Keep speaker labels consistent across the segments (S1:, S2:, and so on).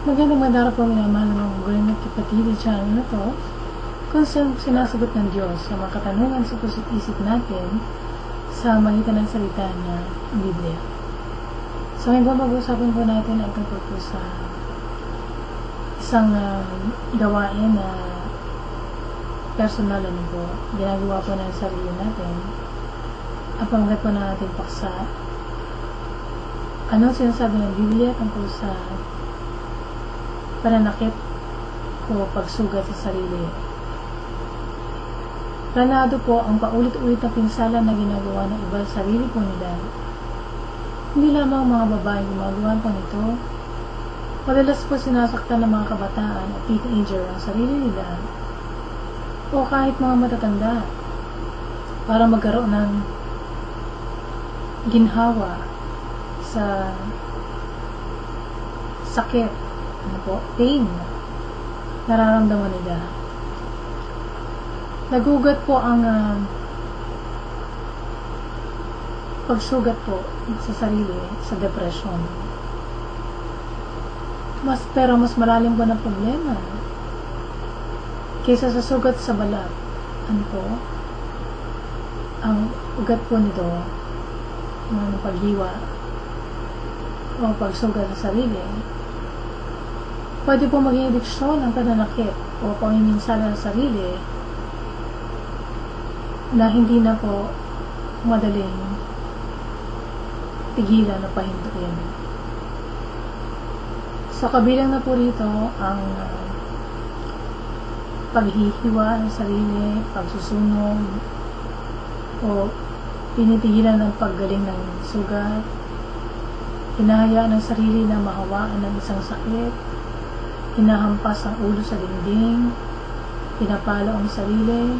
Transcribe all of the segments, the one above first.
S1: Magandang magdara po minamahal ng at kapatid sa channel na to kung saan sinasagot ng Diyos sa mga katanungan sa puso't isip natin sa magitan ng salita niya, Biblia. So ngayon po mag-uusapan po natin ang tungkol po sa isang uh, gawain na personal ano po, ginagawa po ng sarili natin at pamagat po na ating paksa ano sinasabi ng Biblia tungkol sa pananakit o pagsugat sa sarili. Planado po ang paulit-ulit na pinsala na ginagawa ng iba sa sarili po nila. Hindi lamang mga babae gumagawa po nito. Madalas po sinasaktan ng mga kabataan at teenager ang sarili nila o kahit mga matatanda para magkaroon ng ginhawa sa sakit, ano po, pain nararamdaman nila. Nagugat po ang uh, pagsugat po sa sarili sa depression. Mas, pero mas malalim po na problema kaysa sa sugat sa balat. Ano po? Ang ugat po nito ng paghiwa o pagsugat sa sarili, pwede po maging adiksyon ang pananakit o pamiminsala sa sarili na hindi na po madaling tigilan o pahintuin. So, kabilang na po rito ang paghihiwa ng sarili, pagsusunog, o pinitigilan ng paggaling ng sugat, hinahayaan ng sarili na mahawaan ng isang sakit, hinahampas ang ulo sa dingding, pinapalo ang sarili,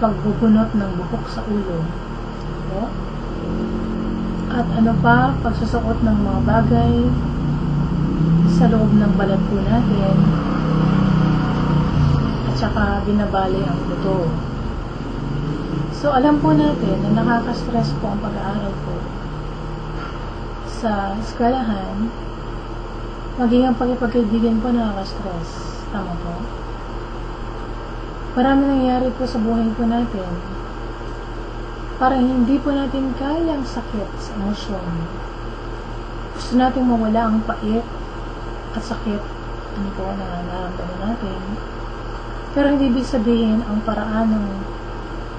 S1: pagbubunot ng buhok sa ulo. O? At ano pa, pagsusuot ng mga bagay sa loob ng balat po natin at saka binabali ang buto. So, alam po natin na nakaka-stress po ang pag-aaral po sa eskwelahan, maging ang pagkipagkaibigan po nakaka-stress. Tama po? Marami nangyari po sa buhay po natin. Parang hindi po natin kayang sakit sa emosyon. Gusto natin mawala ang pait at sakit ano po na nararamdaman natin. Pero hindi ibig sabihin ang paraan ng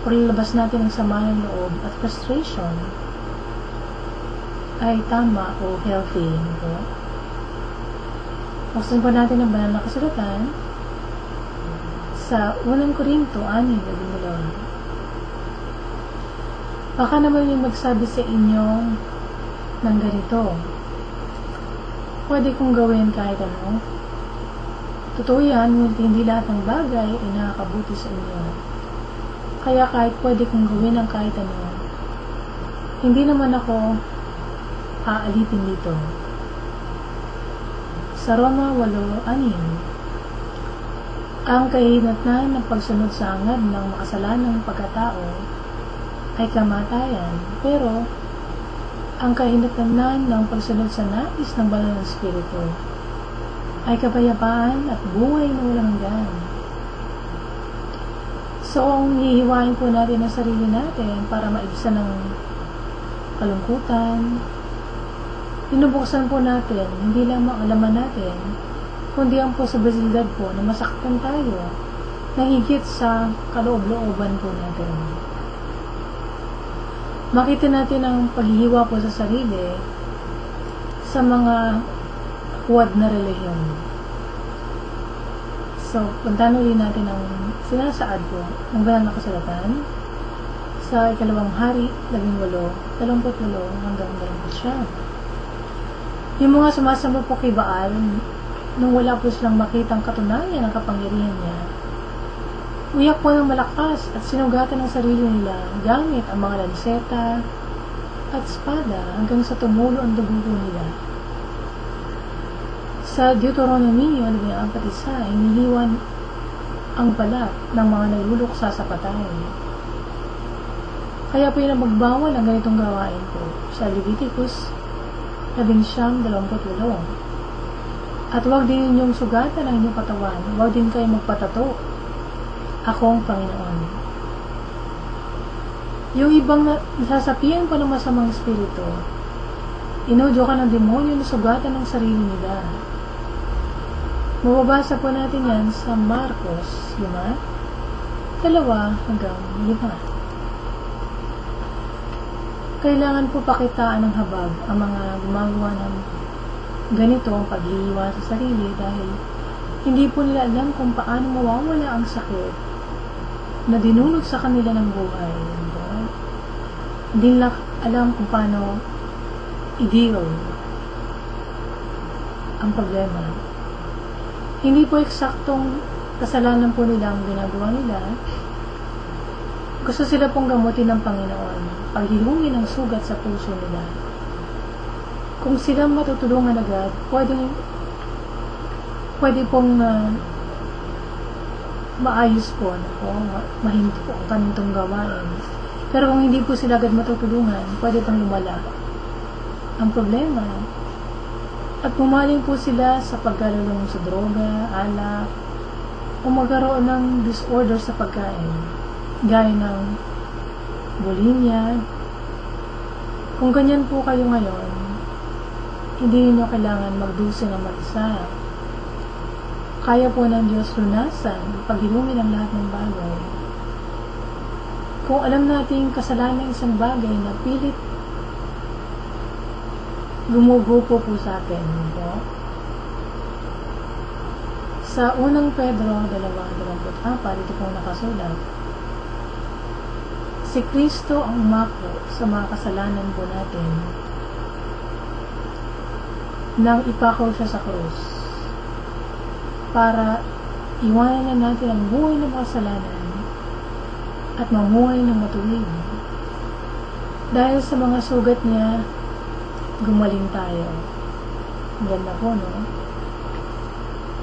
S1: paglalabas natin ng sama ng loob at frustration ay tama o healthy. Ano po? Buksan po natin ang banal na kasulatan sa unang Korinto 6.12 Baka naman may magsabi sa inyo ng ganito. Pwede kong gawin kahit ano. Totoo yan, hindi lahat ng bagay ay nakakabuti sa inyo. Kaya kahit pwede kong gawin ang kahit ano, hindi naman ako aalitin dito. Sa Roma 8.6 Ang kahinatnan ng pagsunod sa hangad ng makasalanang pagkatao ay kamatayan, pero ang kahinatnan ng pagsunod sa nais ng banal ng Espiritu ay kapayapaan at buhay na walang hanggan. So, ang hihiwain po natin ang sarili natin para maibsan ng kalungkutan, Pinubuksan po natin, hindi lang maalaman natin, kundi ang posibilidad po na masaktan tayo na higit sa kaloob-looban po natin. Makita natin ang paghihiwa po sa sarili sa mga huwad na relihiyon. So, puntahan ulit natin ang sinasaad po ng banal na kasulatan sa ikalawang hari, labing walo, dalawamput walo hanggang dalawamput siya. Yung mga sumasamba po kay Baal, nung wala po silang makitang katunayan ng kapangyarihan niya, uyak po ng malakas at sinugatan ng sarili nila gamit ang mga lanseta at espada hanggang sa tumulo ang dugo nila. Sa Deuteronomy 11.1, inihiwan ang balat ng mga nagluluksa sa patay. Kaya po yung magbawal ang ganitong gawain po sa Leviticus labing siyam, dalawamput walo. At huwag din ninyong sugatan ang inyong katawan, huwag din kayo magpatato. Ako ang Panginoon. Yung ibang na- nasasapian pa ng masamang espiritu, inudyo ka ng demonyo na sugatan ng sarili nila. Mababasa po natin yan sa Marcos 5, dalawa hanggang lima. Kailangan po pakitaan ng habag ang mga gumagawa ng ganito ang paghihiwa sa sarili dahil hindi po nila alam kung paano mawawala ang sakit na dinulog sa kanila ng buhay. Hindi nila alam kung paano i-deal ang problema. Hindi po eksaktong kasalanan po nila ang ginagawa nila. Gusto sila pong gamutin ng Panginoon. Ang sugat sa puso nila. Kung sila matutulungan agad, pwede pwede pong uh, maayos po, ano po, ma- mahinto po ang gawain. Pero kung hindi po sila agad matutulungan, pwede pang lumala. Ang problema, at pumaling po sila sa pagkalulong sa droga, alak, o magkaroon ng disorder sa pagkain, gaya ng bulimia. Kung ganyan po kayo ngayon, hindi niyo kailangan magdusa ng mag-isa. Kaya po ng Diyos lunasan, paghilungin ang lahat ng bagay. Kung alam natin kasalanan ng isang bagay na pilit gumugupo po sa atin. Po. Sa unang Pedro 2.24, ito po nakasulat, Si Kristo ang umako sa mga kasalanan po natin nang ipako siya sa krus para iwanan na natin ang buhay ng kasalanan at mamuhay ng matuwid. Dahil sa mga sugat niya, gumaling tayo. Ganda po, no?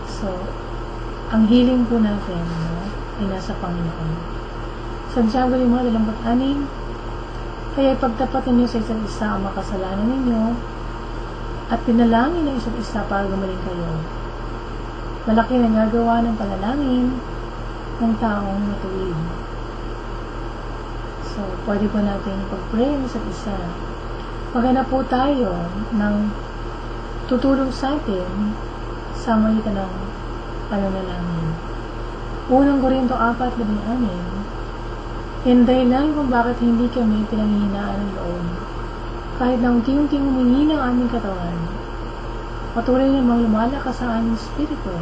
S1: So, ang healing po natin, no, ay nasa Panginoon. Santiago 5.26 Kaya ipagtapat ninyo sa isa't isa ang makasalanan ninyo at pinalangin ng isa't isa para gumaling kayo. Malaki na gagawa ng panalangin ng taong matuwid. So, pwede po natin pag-pray ng isa't isa. Maghanap po tayo ng tutulong sa atin sa magitan ng pananalangin. Unang Korinto 4.16 Yan dahilan kung bakit hindi kami pinanghihinaan ng loob. Kahit na unti-unting humingi ng aming katawan, patuloy namang lumalakas sa aming spirito.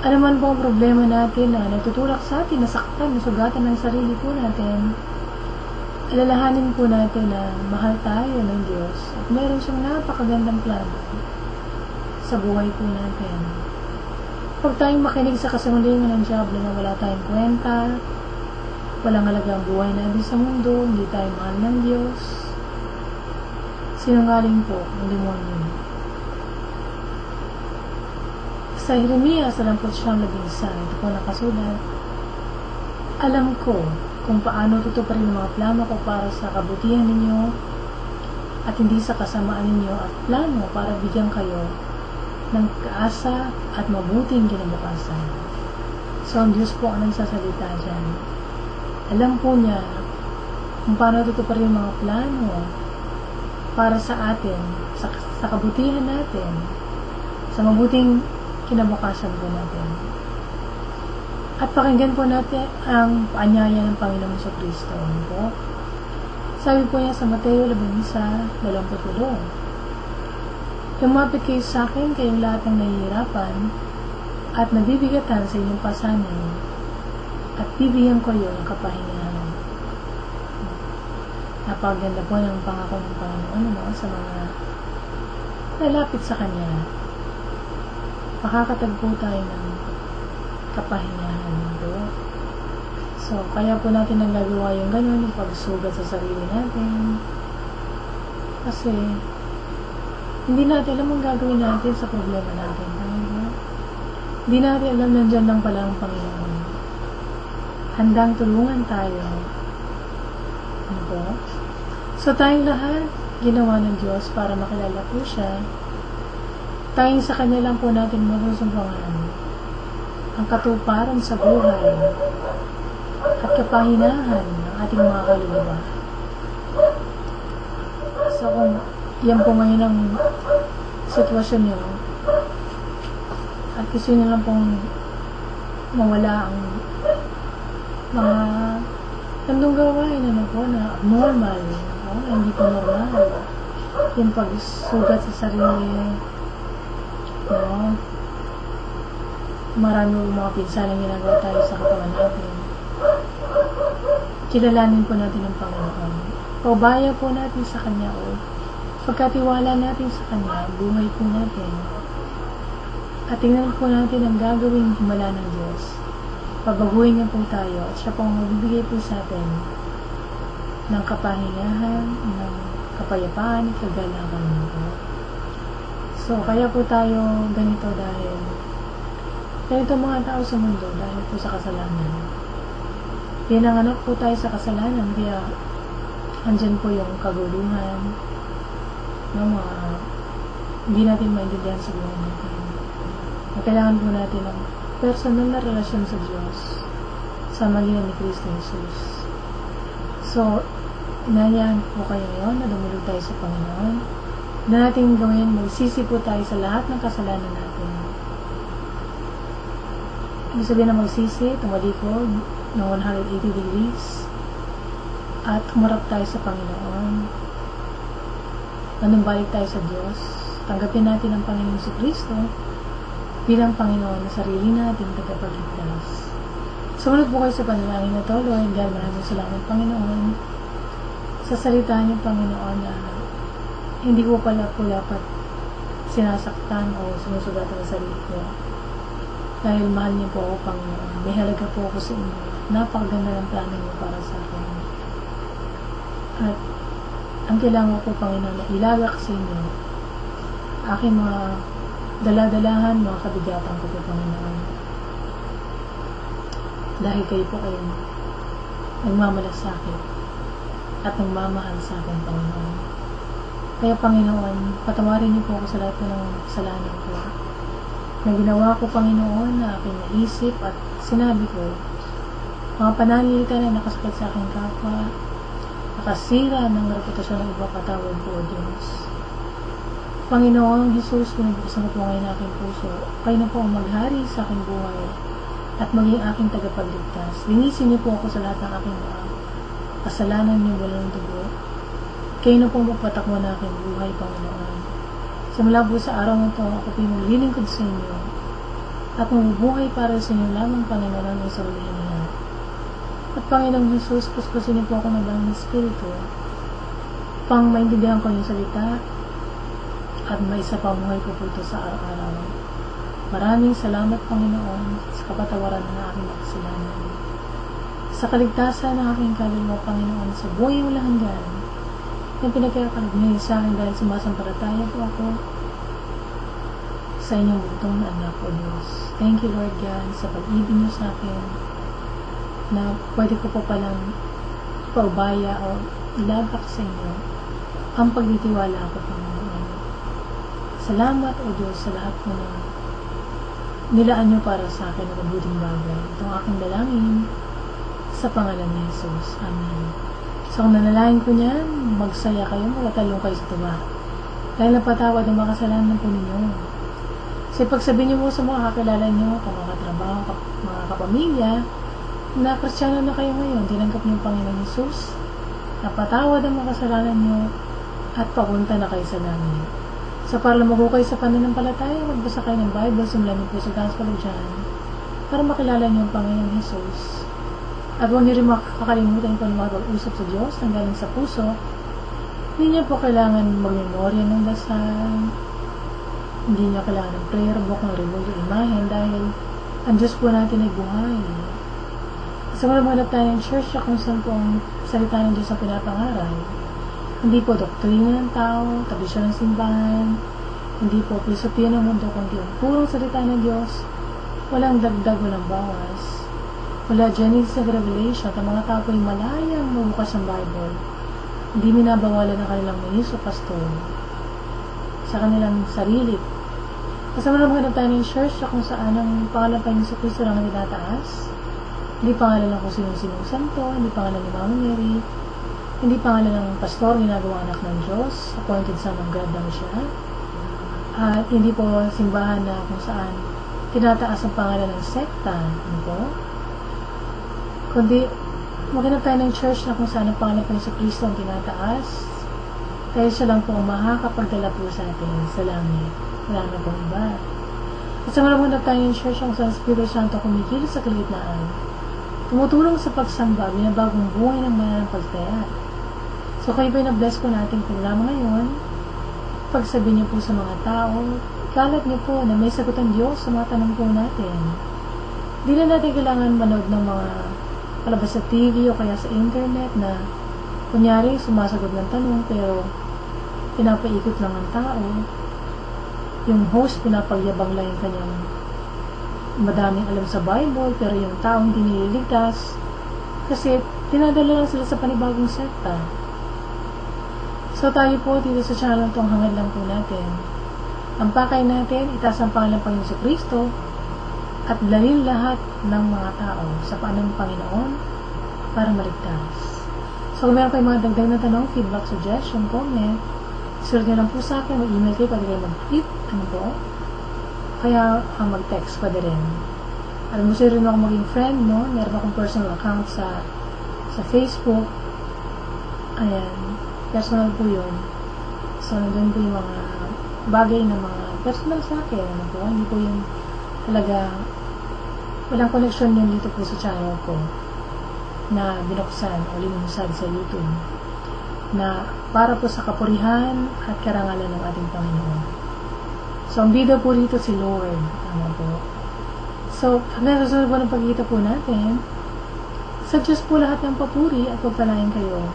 S1: Ano man po ang problema natin na natutulak sa atin, nasaktan, nasugatan ng sarili po natin, alalahanin po natin na mahal tayo ng Diyos at meron siyang napakagandang plano sa buhay po natin. Huwag tayong makinig sa kasangalingan ng Diablo na wala tayong kwenta, walang halagang buhay natin sa mundo, hindi tayo mahal ng Diyos. Sinungaling po ang demonyo. Sa Jeremiah 49.11, ito po nakasulat, Alam ko kung paano tutuparin ang mga plano ko para sa kabutihan ninyo at hindi sa kasamaan ninyo at plano para bigyan kayo ng kaasa at mabuting kinabukasan. So, ang Diyos po ang nagsasalita dyan. Alam po niya kung paano tutuparin ang mga plano para sa atin, sa, sa kabutihan natin, sa mabuting kinabukasan po natin. At pakinggan po natin ang paanyaya ng Panginoon sa Kristo. Po? Sabi po niya sa Mateo 11, 22. Lumapit sa akin kayong lahat ng nahihirapan at nabibigatan sa inyong pasanin at bibigyan ko iyo ng kapahingahan. Napaganda po ng pangako ng Panginoon ano, sa mga lalapit sa Kanya. Makakatagpo tayo ng kapahingahan po. So, kaya po natin nagagawa yung ganun, yung pagsugat sa sarili natin. Kasi, hindi natin alam ang gagawin natin sa problema natin. Tama ba? Hindi natin alam nandyan lang pala ang Panginoon. Handang tulungan tayo. Ano po? So, tayong lahat, ginawa ng Diyos para makilala po siya, tayong sa Kanya lang po natin masusumpangan ang katuparan sa buhay at kapahinahan ng ating mga kaluluwa. So kung yan po ngayon ang sitwasyon nyo at gusto nyo lang pong mawala ang mga nandong gawain ano po na abnormal no? hindi po normal. Yung pagsugat sa sarili no? marami mga pinsalang ginagawa tayo sa katawan natin. Kilalanin po natin ang Panginoon. Paubaya po natin sa Kanya o pagkatiwala natin sa Kanya buhay po natin at tingnan po natin ang gagawing himala ng Diyos pabaguhin niya po tayo at siya po ang magbibigay po sa atin ng kapahingahan, ng kapayapaan kagalakan po. So, kaya po tayo ganito dahil ganito mga tao sa mundo dahil po sa kasalanan. Pinanganak po tayo sa kasalanan kaya andyan po yung kaguluhan ng mga hindi natin maintindihan sa buhay natin. Na kailangan po natin ng personal na relasyon sa Diyos sa magitan ni Kristo Jesus. So, inayaan po kayo ngayon na dumulog tayo sa Panginoon na natin gawin, magsisi po tayo sa lahat ng kasalanan natin. Ibig sabihin na magsisi, tumalikod ng 180 degrees at humarap tayo sa Panginoon. Manumbalik tayo sa Diyos. Tanggapin natin ang Panginoon si Kristo bilang Panginoon na sarili natin tagapagligtas. Sumunod po kayo sa panalangin na to, Lord God, maraming salamat Panginoon sa salita niyo Panginoon na hindi ko pala po dapat sinasaktan o sinusugatan sa sarili ko. Dahil mahal niyo po ako Panginoon. May halaga po ako sa inyo. Napakaganda ng plano niyo para sa akin. At ang kailangan ko Panginoon na ilagak sa inyo aking mga daladalahan, mga kabigatan ko po, Panginoon. Dahil kayo po ay nagmamalasakit at nagmamahal sa akin, Panginoon. Kaya, Panginoon, patawarin niyo po ako sa lahat ng kasalanan ko. Na ginawa ko, Panginoon, na aking naisip at sinabi ko, mga pananalita na nakasakit sa aking kapwa, nakasira ng reputasyon ng iba patawad po, Diyos. Panginoon Jesus, pinagbukasan ko po ngayon aking puso. Kayo na po ang maghari sa aking buhay at maging aking tagapagligtas. Linisin niyo po ako sa lahat ng aking mga kasalanan niyo walang dugo. Kayo na po magpatakbo na aking buhay, Panginoon. Simula po sa araw na ito, ako po yung maglilingkod sa inyo at mabubuhay para sa inyo lamang, Panginoon, ng sarili niya. At Panginoong Jesus, puspusin niyo po ako ng Bangang Espiritu pang maintindihan ko yung salita at may isa pang buhay ko po ito sa araw-araw. Maraming salamat, Panginoon, sa kapatawaran ng aking makasalanan. Sa kaligtasan ng aking kaluluwa, Panginoon, sa buhay walang hanggan, na pinagkakalag niyo sa akin dahil sumasampalataya po ako sa inyong bugtong na anak o Diyos. Thank you, Lord God, sa pag-ibig niyo sa akin na pwede ko po palang paubaya o ilabak sa inyo ang pagtitiwala ko, Panginoon. Salamat, O Diyos, sa lahat na nilaan niyo para sa akin ng mabuting bagay. Itong aking dalangin sa pangalan ni Jesus. Amen. So, kung nanalangin ko niyan, magsaya kayo, magatalong kayo sa tuwa. Dahil napatawad ang mga kasalanan po ninyo. Kasi pag sabihin niyo mo sa mga kakilala niyo, kung mga katrabaho, mga kapamilya, na kristyano na kayo ngayon, tinanggap niyo ang Panginoon Jesus, napatawad ang mga kasalanan niyo, at papunta na kayo sa langit. So, para lumago kayo sa pananampalataya, magbasa kayo ng Bible, simulan niyo po sa Gospel of John, para makilala niyo ang Panginoon Jesus. At huwag niyo rin makakalimutan kung ano mag-usap sa Diyos nang galing sa puso. Hindi niyo po kailangan mag-memorya ng dasal. Hindi niyo kailangan ng prayer book, ng remove yung imahen dahil ang Diyos po natin ay buhay. Mga maghanap tayo ng church kung saan po ang salita ng Diyos ang pinapangaral. Hindi po doktrina ng tao, tradisyon ng simbahan, hindi po filosofiya ng mundo, kundi ang purong salita ng Diyos. Walang dagdag, walang bawas. Wala Genesis at Revelation at ang mga tao ay malayang mabukas ng Bible Hindi minabawalan ng kanilang minis o pastor sa kanilang sarili. Kasama na mga tayo ng church kung saan ang pangalan pa sa Kristo lang ang itataas. Hindi pangalan ng kung sinong-sinong santo, hindi pangalan ni Mama Mary, hindi pangalan ng pastor, ginagawa anak ng Diyos, appointed son of God lang siya. At hindi po simbahan na kung saan tinataas ang pangalan ng sekta, ano po? Kundi, maghanap tayo ng church na kung saan ang pangalan pa sa Kristo ang tinataas, kaya siya lang po ang makakapagdala po sa atin sa langit. Wala na pong iba. At sa malamunap tayo ng church ang San Espiritu Santo kumikil sa kalitnaan. Tumutulong sa pagsamba, binabagong buhay ng mananampalataya. So kayo ba'y na-bless po nating programa ngayon? Pagsabi niyo po sa mga tao, ikalat niyo po na may sagot ang Diyos sa mga tanong po natin. Hindi na natin kailangan manood ng mga palabas sa TV o kaya sa internet na kunyari sumasagot ng tanong pero pinapaikot lang ang tao. Yung host pinapagyabang lang yung kanyang madaming alam sa Bible pero yung tao hindi nililigtas kasi dinadala lang sila sa panibagong sekta. So tayo po dito sa channel tong hangad lang po natin. Ang pakay natin, itaas ang pangalan ng Panginoon Kristo at dalhin lahat ng mga tao sa paanan ng Panginoon para maligtas. So kung meron kayong mga dagdag na tanong, feedback, suggestion, comment, sulat nyo lang po sa akin, mag-email kayo, pwede kayo mag-tweet, ano po, kaya uh, mag-text pwede rin. At gusto rin ako maging friend, no? Meron akong personal account sa sa Facebook. Ayan. Personal po yun. So, nandun po yung mga bagay na mga personal sa akin. Ano po? Hindi po yung talaga walang connection yun dito po sa channel ko na binuksan o linunsad sa YouTube na para po sa kapurihan at karangalan ng ating Panginoon. So, ang bida po dito si Lord. Tama po. So, hanggang sa sunod po ng pagkita po natin, sa Diyos po lahat ng papuri at pagpalain kayo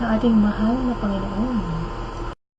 S1: ng ating mahal na Panginoon.